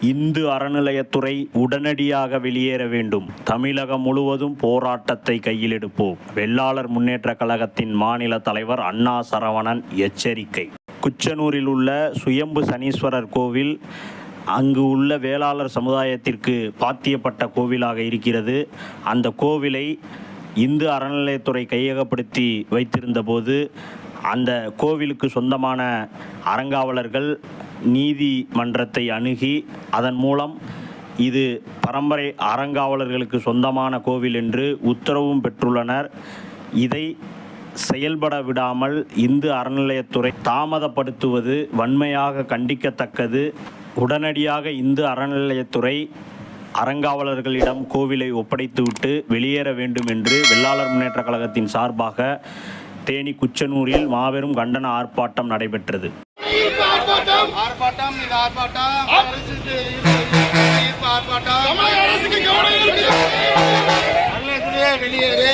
இந்து அறநிலையத்துறை உடனடியாக வெளியேற வேண்டும். தமிழகம் முழுவதும் போராட்டத்தை கையில் எடுப்போம் வெள்ளாளர் முன்னேற்ற கழகத்தின் மாநில தலைவர் அண்ணா சரவணன் எச்சரிக்கை. குச்சனூரில் உள்ள சுயம்பு சனீஸ்வரர் கோவில் அங்கு உள்ள வேளாளர் சமுதாயத்திற்கு பாத்தியப்பட்ட கோவிலாக இருக்கிறது. அந்த கோவிலை இந்து அறநிலையத்துறை கையகப்படுத்தி வைத்திருந்தபோது அந்த கோவிலுக்கு சொந்தமான அறங்காவலர்கள் நீதிமன்றத்தை அணுகி அதன் மூலம் இது பரம்பரை அறங்காவலர்களுக்கு சொந்தமான கோவில் என்று உத்தரவும் பெற்றுள்ளனர். இதை செயல்பட விடாமல் இந்து அறநிலையத்துறை தாமதப்படுத்துவது வன்மையாக கண்டிக்கத்தக்கது. உடனடியாக இந்து அறநிலையத்துறை அறங்காவலர்களிடம் கோவிலை ஒப்படைத்துவிட்டு வெளியேற வேண்டும் என்று வெள்ளாளர் முன்னேற்ற கழகத்தின் சார்பாக தேனி குச்சனூரில் மாபெரும் கண்டன ஆர்ப்பாட்டம் நடைபெற்றது. ஆர்ப்பாட்டம். இது ஆர்ப்பாட்டம். ஈர்ப்பு ஆர்ப்பாட்டம். அருளத்துறையே வெளியேறு.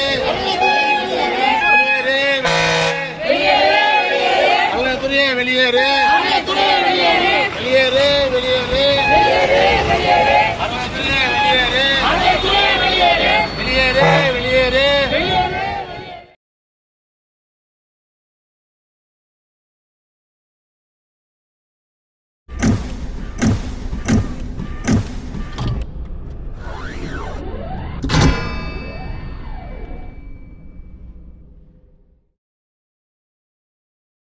வெளியேறு. வெளியேறு வெளியேறு.